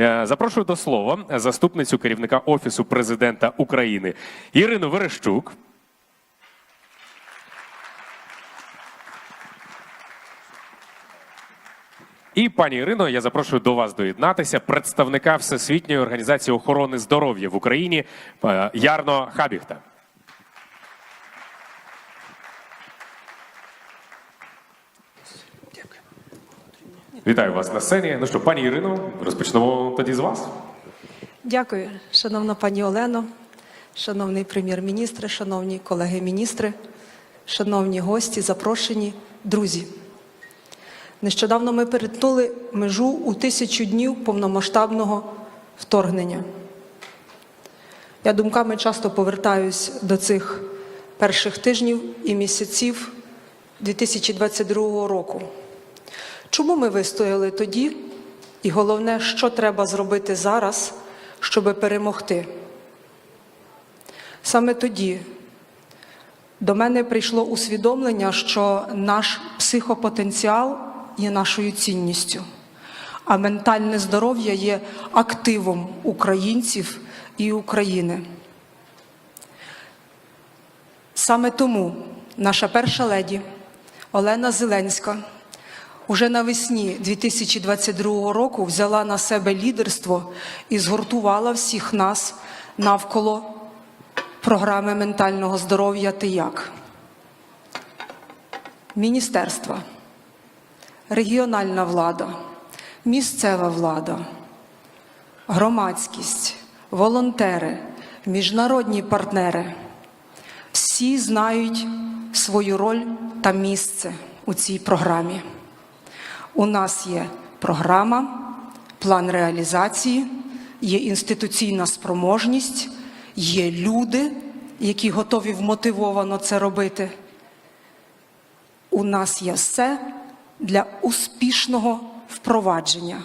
Е, Запрошую до слова заступницю керівника Офісу президента України Ірину Верещук. І пані Ірино, я запрошую до вас доєднатися представника Всесвітньої організації охорони здоров'я в Україні е, Ярно Хабіхта. Вітаю вас на сцені. Ну що, пані Ірино, розпочнемо тоді з вас. Дякую, шановна пані Олено, шановний прем'єр-міністр, шановні колеги-міністри, шановні гості, запрошені, друзі. Нещодавно ми перетнули межу у тисячу днів повномасштабного вторгнення. Я думками часто повертаюсь до цих перших тижнів і місяців 2022 року. Чому ми вистояли тоді? І головне, що треба зробити зараз, щоб перемогти? Саме тоді до мене прийшло усвідомлення, що наш психопотенціал є нашою цінністю, а ментальне здоров'я є активом українців і України. Саме тому наша перша леді Олена Зеленська уже навесні 2022 року взяла на себе лідерство і згуртувала всіх нас навколо програми ментального здоров'я «Ти як?». Міністерства, регіональна влада, місцева влада, громадськість, волонтери, міжнародні партнери всі знають свою роль та місце у цій програмі. У нас є програма, план реалізації, є інституційна спроможність, є люди, які готові вмотивовано це робити. У нас є все для успішного впровадження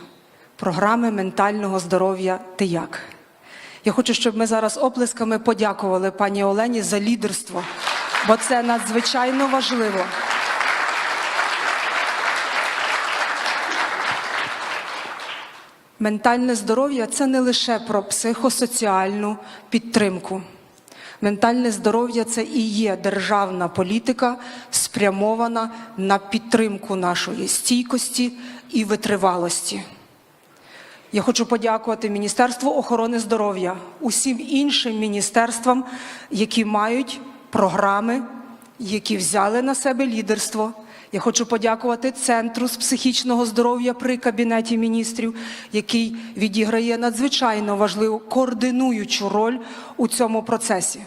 програми ментального здоров'я «Ти як?». Я хочу, щоб ми зараз оплесками подякували пані Олені за лідерство, бо це надзвичайно важливо. Ментальне здоров'я це не лише про психосоціальну підтримку. Ментальне здоров'я це і є державна політика, спрямована на підтримку нашої стійкості і витривалості. Я хочу подякувати Міністерству охорони здоров'я, усім іншим міністерствам, які мають програми, які взяли на себе лідерство. Я хочу подякувати Центру з психічного здоров'я при Кабінеті міністрів, який відіграє надзвичайно важливу координуючу роль у цьому процесі.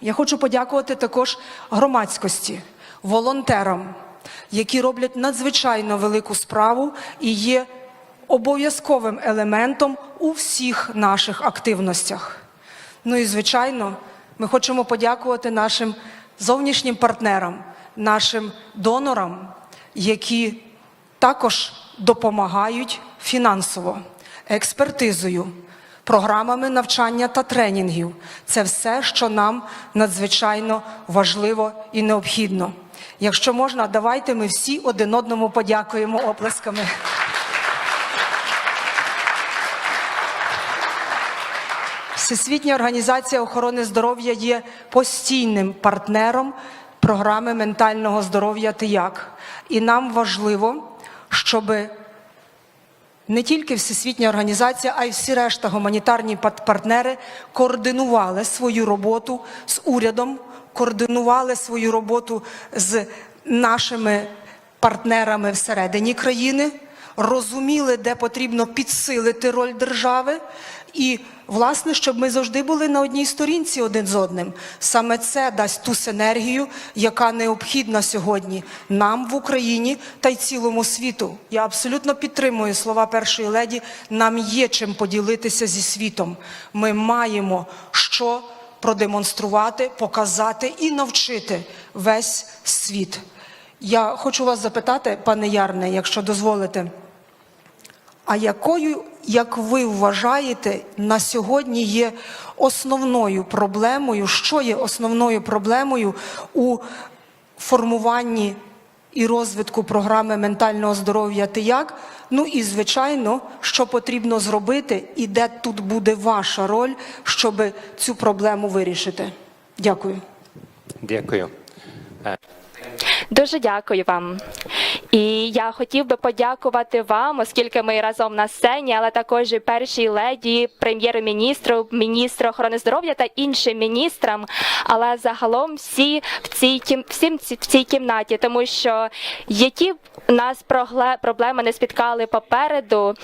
Я хочу подякувати також громадськості, волонтерам, які роблять надзвичайно велику справу і є обов'язковим елементом у всіх наших активностях. Ну і звичайно, ми хочемо подякувати нашим зовнішнім партнерам, нашим донорам, які також допомагають фінансово, експертизою, програмами навчання та тренінгів. Це все, що нам надзвичайно важливо і необхідно. Якщо можна, давайте ми всі один одному подякуємо оплесками. Всесвітня організація охорони здоров'я є постійним партнером програми ментального здоров'я «Ти як?». І нам важливо, щоб не тільки Всесвітня організація, а й всі решта гуманітарні партнери координували свою роботу з урядом, координували свою роботу з нашими партнерами всередині країни, розуміли, де потрібно підсилити роль держави, і, власне, щоб ми завжди були на одній сторінці один з одним. Саме це дасть ту синергію, яка необхідна сьогодні нам в Україні та й цілому світу. Я абсолютно підтримую слова першої леді. Нам є чим поділитися зі світом. Ми маємо що продемонструвати, показати і навчити весь світ. Я хочу вас запитати, пане Ярне, якщо дозволите. А якою, як ви вважаєте, на сьогодні є основною проблемою, що є основною проблемою у формуванні і розвитку програми ментального здоров'я «Ти як?». Ну і звичайно, що потрібно зробити, і де тут буде ваша роль, щоб цю проблему вирішити. Дякую. Дякую. Дуже дякую вам. І я хотів би подякувати вам, оскільки ми разом на сцені, але також і першій леді, прем'єр-міністру, міністру охорони здоров'я та іншим міністрам. Але загалом всі в цій кім- всім в цій кімнаті, тому що які нас прогле- проблеми не спіткали попереду,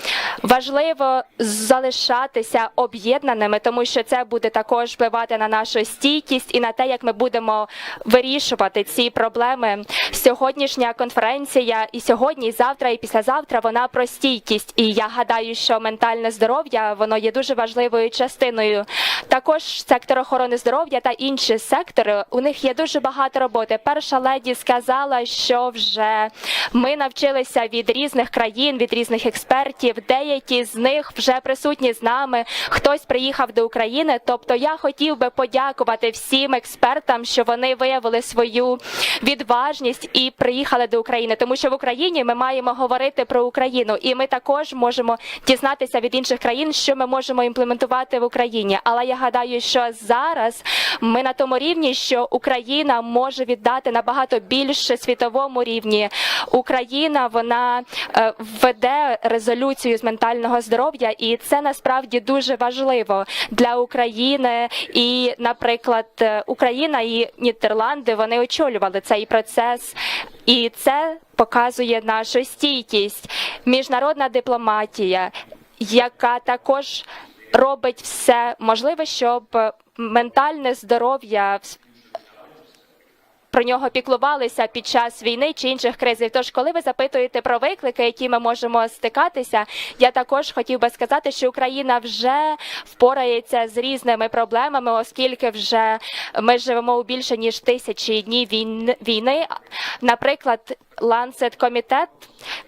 важливо залишатися об'єднаними, тому що це буде також впливати на нашу стійкість і на те, як ми будемо вирішувати ці проблеми. Сьогоднішня конференція і сьогодні, і завтра, і післязавтра вона про стійкість. І я гадаю, що ментальне здоров'я воно є дуже важливою частиною. Також сектор охорони здоров'я та інші сектори у них є дуже багато роботи. Перша леді сказала, що вже ми навчилися від різних країн, від різних експертів. Деякі з них вже присутні з нами. Хтось приїхав до України. Тобто, я хотів би подякувати всім експертам, що вони виявили свою відважність і приїхали до України, тому що в Україні ми маємо говорити про Україну, і ми також можемо дізнатися від інших країн, що ми можемо імплементувати в Україні. Але я гадаю, що зараз ми на тому рівні, що Україна може віддати набагато більше світовому рівні. Україна вона е, веде резолюцію з ментального здоров'я, і це насправді дуже важливо для України. І, наприклад, е, Україна і Нідерланди вони очолювали цей процес, і це показує нашу стійкість. Міжнародна дипломатія, яка також робить все можливе, щоб ментальне здоров'я про нього піклувалися під час війни чи інших кризів. Тож, коли ви запитуєте про виклики, які ми можемо стикатися, я також хотів би сказати, що Україна вже впорається з різними проблемами, оскільки вже ми живемо у більше ніж тисячі днів війн- війни. Наприклад, Lancet комітет,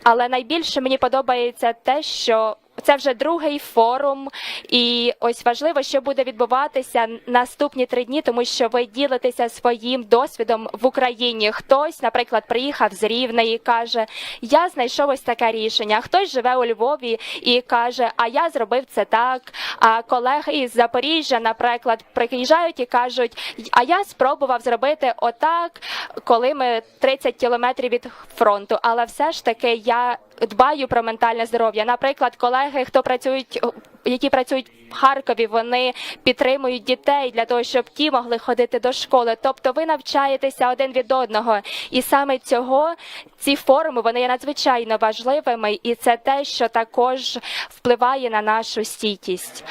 але найбільше мені подобається те, що це вже другий форум, і ось важливо, що буде відбуватися наступні три дні, тому що ви ділитеся своїм досвідом в Україні. Хтось, наприклад, приїхав з Рівне і каже: Я знайшов ось таке рішення. Хтось живе у Львові і каже, а я зробив це так. А колеги із Запоріжжя, наприклад, приїжджають і кажуть, а я спробував зробити отак, коли ми 30 кілометрів від фронту. Але все ж таки я дбаю про ментальне здоров'я. Наприклад, колеги, хто працюють. Які працюють в Харкові, вони підтримують дітей для того, щоб ті могли ходити до школи. Тобто ви навчаєтеся один від одного, і саме цього ці форуми вони є надзвичайно важливими, і це те, що також впливає на нашу стійкість.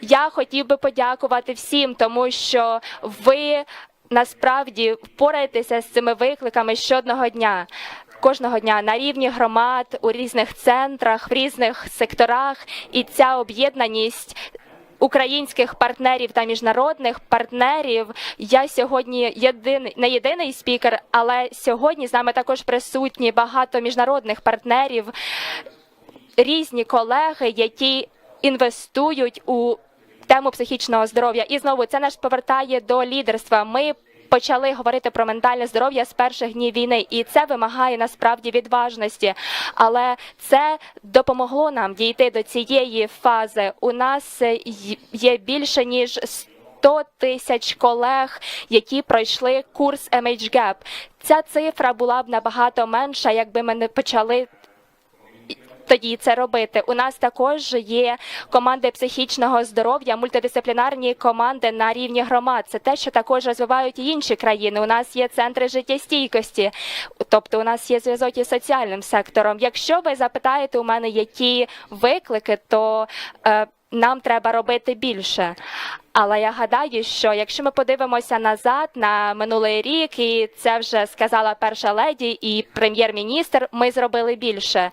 Я хотів би подякувати всім, тому що ви насправді впораєтеся з цими викликами щодного дня. Кожного дня на рівні громад, у різних центрах, в різних секторах, і ця об'єднаність українських партнерів та міжнародних партнерів. Я сьогодні єдиний не єдиний спікер, але сьогодні з нами також присутні багато міжнародних партнерів, різні колеги, які інвестують у тему психічного здоров'я. І знову це нас повертає до лідерства. Ми почали говорити про ментальне здоров'я з перших днів війни, і це вимагає насправді відважності. Але це допомогло нам дійти до цієї фази. У нас е, є більше ніж 100 тисяч колег, які пройшли курс MHGAP. Ця цифра була б набагато менша, якби ми не почали тоді це робити. У нас також є команди психічного здоров'я, мультидисциплінарні команди на рівні громад. Це те, що також розвивають і інші країни. У нас є центри життєстійкості, тобто у нас є зв'язок із соціальним сектором. Якщо ви запитаєте у мене, які виклики, то е, нам треба робити більше. Але я гадаю, що якщо ми подивимося назад на минулий рік, і це вже сказала перша леді і прем'єр-міністр, ми зробили більше.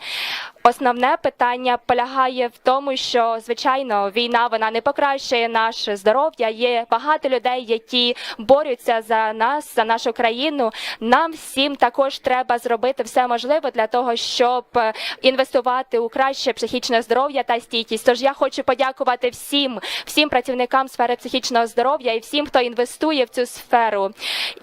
Основне питання полягає в тому, що звичайно війна вона не покращує наше здоров'я. Є багато людей, які борються за нас, за нашу країну. Нам всім також треба зробити все можливе для того, щоб е, інвестувати у краще психічне здоров'я та стійкість. Тож я хочу подякувати всім, всім працівникам сфери сфери психічного здоров'я і всім, хто інвестує в цю сферу.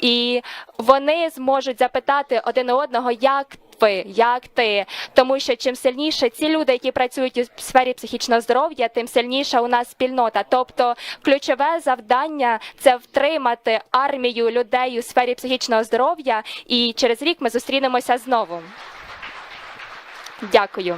І вони зможуть запитати один одного, як ви, як ти, тому що чим сильніше ці люди, які працюють у сфері психічного здоров'я, тим сильніша у нас спільнота. Тобто, ключове завдання це втримати армію людей у сфері психічного здоров'я, і через рік ми зустрінемося знову. Дякую.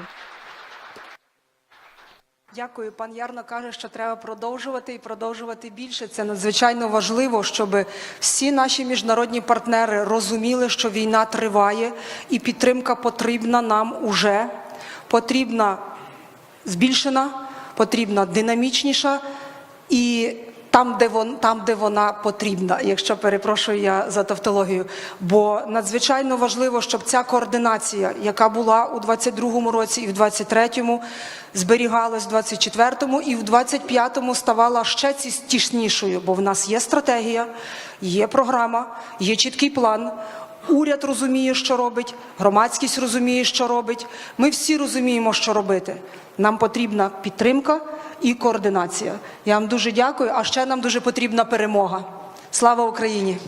Дякую. Пан Ярно каже, що треба продовжувати і продовжувати більше. Це надзвичайно важливо, щоб всі наші міжнародні партнери розуміли, що війна триває, і підтримка потрібна нам уже. Потрібна збільшена, потрібна динамічніша і там, де вон, там, де вона потрібна, якщо перепрошую я за тавтологію. Бо надзвичайно важливо, щоб ця координація, яка була у 22-му році і в 23-му, зберігалась в 24-му і в 25-му ставала ще тіснішою, бо в нас є стратегія, є програма, є чіткий план. Уряд розуміє, що робить, громадськість розуміє, що робить. Ми всі розуміємо, що робити. Нам потрібна підтримка і координація. Я вам дуже дякую. А ще нам дуже потрібна перемога. Слава Україні!